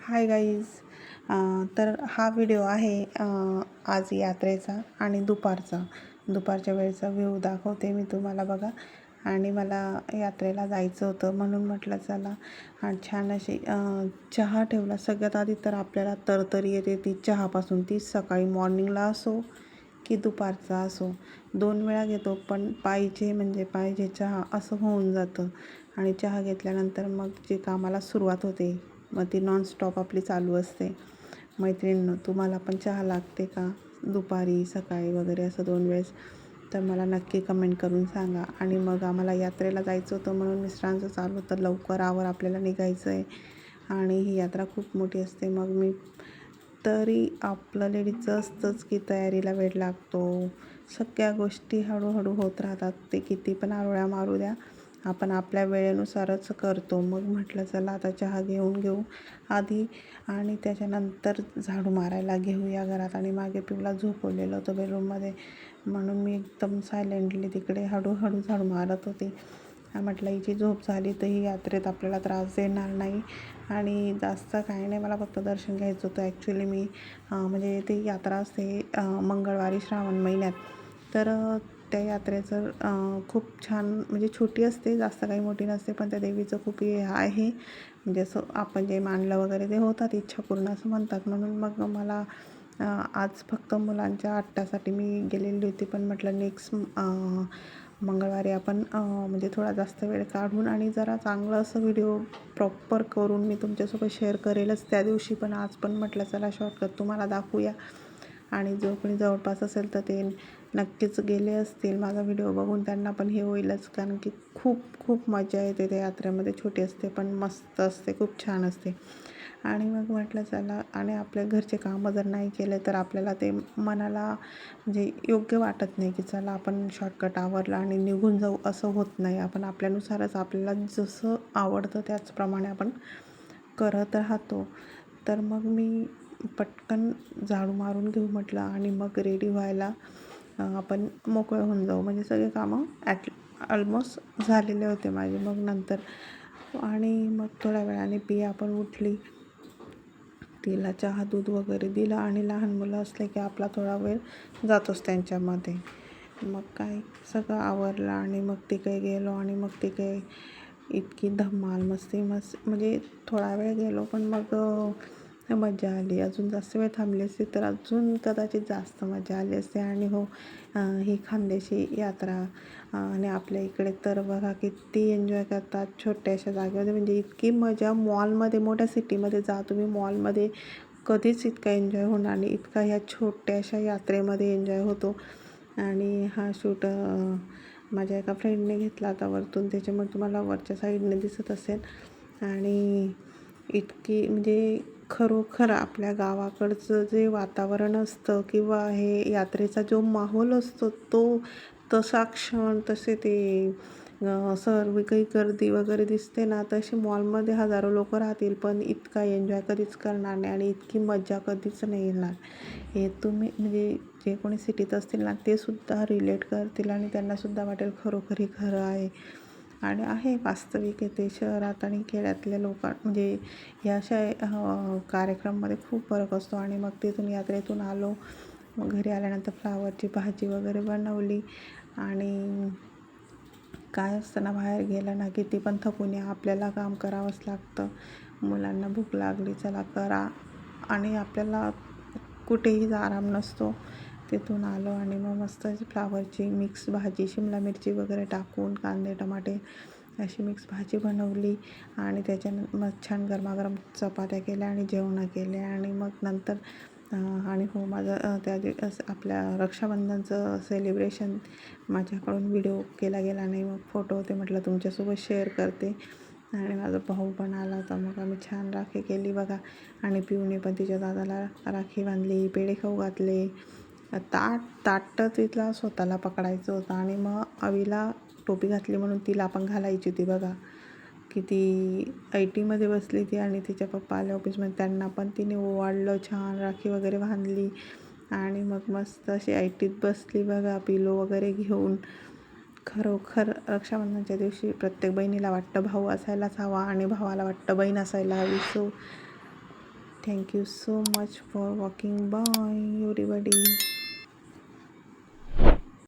Hi guys तर हा video आहे आज यात्रेचा आणि दुपारचा. दुपारच्या वेळेचा व्ह्यू दाखवते मी तुम्हाला बघा. आणि मला यात्रेला जायचं होतं म्हणून म्हटलं चला. आणि छान अशी चहा ठेवला. सगळ्यात आधी तर आपल्याला तरतरी येते ती चहापासून. ती सकाळी मॉर्निंगला असो की दुपारचा असो. दोन वेळा घेतो पण पाहिजे म्हणजे पाहिजे चहा असं होऊन जातं. आणि चहा घेतल्यानंतर मग जे कामाला सुरुवात होते मग ती नॉनस्टॉप आपली चालू असते. मैत्रिणींनो तुम्हाला पण चहा लागते का? दुपारी सकाळी वगैरे असं दोन वेळेस. तर मला नक्की कमेंट करून सांगा. आणि मग आम्हाला यात्रेला जायचं होतं म्हणून मिस्टरांचं चालू होतं. लवकर आवर आपल्याला निघायचं आहे आणि ही यात्रा खूप मोठी असते. मग मी तरी आपलं लेडीज असतंच की तयारीला वेळ लागतो. सगळ्या गोष्टी हळूहळू होत राहतात. ते किती पण आरोळ्या मारू द्या. आपण आपल्या वेळेनुसारच करतो. मग म्हटलं चला आता चहा घेऊन घेऊ आधी आणि त्याच्यानंतर झाडू मारायला घेऊया घरात. आणि मागे पिऊला झोपवलेलं होतं बेडरूममध्ये. म्हणून मी एकदम सायलेंटली तिकडे हळूहळू झाडू मारत होती. म्हटलं हिची झोप झाली तर ही यात्रेत आपल्याला त्रास देणार नाही. आणि जास्त काही नाही मला फक्त दर्शन घ्यायचं होतं. ॲक्च्युली मी म्हणजे ती यात्रा असते मंगळवारी श्रावण महिन्यात. तर त्या यात्रेचं खूप छान म्हणजे छोटी असते जास्त काही मोठी नसते पण त्या देवीचं खूप हे आहे. म्हणजे असं आपण जे मानलं वगैरे ते होतात इच्छा पूर्ण असं म्हणतात. म्हणून मग मला आज फक्त मुलांच्या आट्टासाठी मी गेलेली होती पण म्हटलं नेक्स्ट मंगळवारी आपण म्हणजे थोडा जास्त वेळ काढून आणि जरा चांगलं असं व्हिडिओ प्रॉपर करून मी तुमच्यासोबत शेअर करेलच त्या दिवशी. पण आज पण म्हटलं चला शॉर्टकट तुम्हाला दाखवूया. आणि जो कोणी जवळपास असेल तर ते नक्कीच गेले असतील माझा व्हिडिओ बघून त्यांना पण हे होईलच. कारण की खूप खूप मजा येते त्या यात्रेमध्ये. छोटी असते पण मस्त असते. खूप छान असते. आणि मग म्हटलं चला. आणि आपल्या घरचे कामं जर नाही केले तर आपल्याला ते मनाला म्हणजे योग्य वाटत नाही की चला आपण शॉर्टकट आवरला आणि निघून जाऊ. असं होत नाही. आपण आपल्यानुसारच आपल्याला जसं आवडतं त्याचप्रमाणे आपण करत राहतो. तर मग मी पटकन झाडू मारून घेऊ म्हटलं आणि मग रेडी व्हायला आपण मोकळे होऊन जाऊ. म्हणजे सगळे कामं ॲट ऑलमोस्ट झालेले होते माझे. मग नंतर आणि मग थोड्या वेळाने पिया पण उठली. तिला चहा दूध वगैरे दिलं आणि लहान मुलं असले की आपला थोडा वेळ जातोच त्यांच्यामध्ये. मग काय सगळं आवरलं आणि मग तिकडे गेलो आणि मग तिकडे इतकी धमाल मस्ती मस्त म्हणजे थोडा वेळ गेलो. पण मग मजा आली. अजून जास्त वेळ थांबली असती तर अजून कदाचित जास्त मजा आली असते. आणि हो ही खानदेशी यात्रा आणि आपल्या इकडे तर बघा किती एन्जॉय करतात छोट्याशा जागेमध्ये. म्हणजे इतकी मजा मॉलमध्ये मोठ्या सिटीमध्ये जा तुम्ही. मॉलमध्ये कधीच इतका एन्जॉय होणार नाही. इतका ह्या छोट्याशा यात्रेमध्ये एन्जॉय होतो. आणि हा शूट माझ्या एका फ्रेंडने घेतला होता वरतून. त्याच्यामुळे तुम्हाला वरच्या साईडने दिसत असेल. आणि इतकी म्हणजे खरोखर आपल्या गावाकडचं जे वातावरण असतं किंवा हे यात्रेचा जो माहोल असतो तो तसा क्षण तसे ते सर्व काही गर्दी वगैरे दिसते ना तशी मॉलमध्ये हजारो लोक राहतील पण इतका एन्जॉय कधीच करणार नाही आणि इतकी मज्जा कधीच नाही येणार. हे तुम्ही म्हणजे जे कोणी सिटीत असतील ना ते सुद्धा रिलेट करतील आणि त्यांनासुद्धा वाटेल खरोखर हे खरं आहे. आणि आहे वास्तविक येते शहरात आणि खेड्यातल्या लोकां म्हणजे या अशा कार्यक्रममध्ये खूप फरक असतो. आणि मग तिथून यात्रेतून आलो. घरी आल्यानंतर फ्लावरची भाजी वगैरे बनवली. आणि काय असताना बाहेर गेलं ना किती पण थकून या आपल्याला काम करावंच लागतं. मुलांना भूक लागली चला करा. आणि आपल्याला कुठेही आराम नसतो. तिथून आलो आणि मग मस्त फ्लावरची मिक्स भाजी शिमला मिरची वगैरे टाकून कांदे टमाटे अशी मिक्स भाजी बनवली आणि त्याच्या मग छान गरमागरम चपात्या केल्या आणि जेवणं केले आणि मग नंतर आणि हो माझं त्या दिव असं आपल्या रक्षाबंधनचं सेलिब्रेशन माझ्याकडून व्हिडिओ केला गेला नाही. मग फोटो होते म्हटलं तुमच्यासोबत शेअर करते. आणि माझा भाऊ पण आला होता. मग आम्ही छान राखी केली बघा. आणि पिऊने पण तिच्या दादाला राखी बांधली पेढे खाऊ घातले. ताट ताट तिथला स्वतःला पकडायचं होतं आणि मग अवीला टोपी घातली म्हणून तिला पण घालायची होती बघा. की ती आय टीमध्ये बसली ती आणि तिच्या पप्पा आल्या ऑफिसमध्ये. त्यांना पण तिने ओवाळलं छान राखी वगैरे बांधली आणि मग मस्त अशी आय टीत बसली बघा पिलो वगैरे घेऊन. खरोखर रक्षाबंधनच्या दिवशी प्रत्येक बहिणीला वाटतं भाऊ असायलाच हवा आणि भावाला वाटतं बहीण असायला हवी. So thank you so much for walking bye everybody